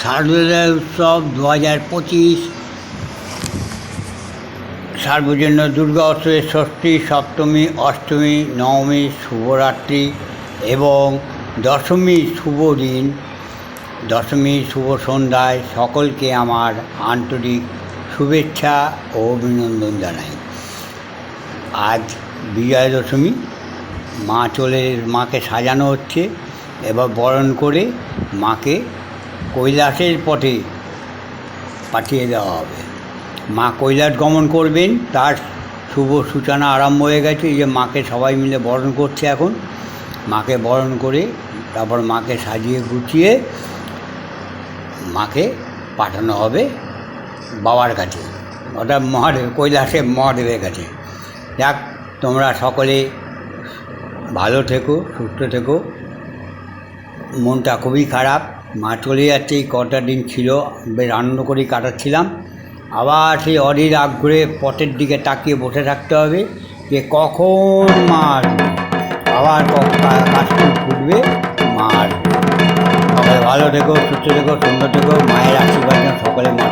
শারদোদয় উৎসব দু হাজার পঁচিশ। সার্বজনীন দুর্গা উৎসবের ষষ্ঠী, সপ্তমী, অষ্টমী, নবমী, শুভরাত্রি এবং দশমী শুভ দিন, দশমী শুভ সন্ধ্যায় সকলকে আমার আন্তরিক শুভেচ্ছা ও অভিনন্দন জানাই। আজ বিজয়া দশমী মা চলে, মাকে সাজানো হচ্ছে। এবার বরণ করে মাকে কৈলাসের পথে পাঠিয়ে দেওয়া হবে। মা কৈলাস গমন করবেন, তার শুভ সূচনা আরম্ভ হয়ে গেছে যে মাকে সবাই মিলে বরণ করছে এখন। মাকে বরণ করে তারপর মাকে সাজিয়ে গুছিয়ে মাকে পাঠানো হবে বাবার কাছে। ওটা মহাদেব কৈলাসে মহাদেবের কাছে। যাক, তোমরা সকলে ভালো থেকো, সুস্থ থেকো। মনটা খুবই খারাপ। মা চলে যাচ্ছে, এই কটা দিন ছিল, বেশ আনন্দ করেই কাটাচ্ছিলাম। আবার সেই অধীর আগ্রহে পথের দিকে তাকিয়ে বসে থাকতে হবে যে কখন মার, আবার কাজটি ফুটবে, মার। সবাই ভালো থেকো, সুস্থ থেকো, সুন্দর থেকো, মায়ের আশীর্বাদ সকলে মা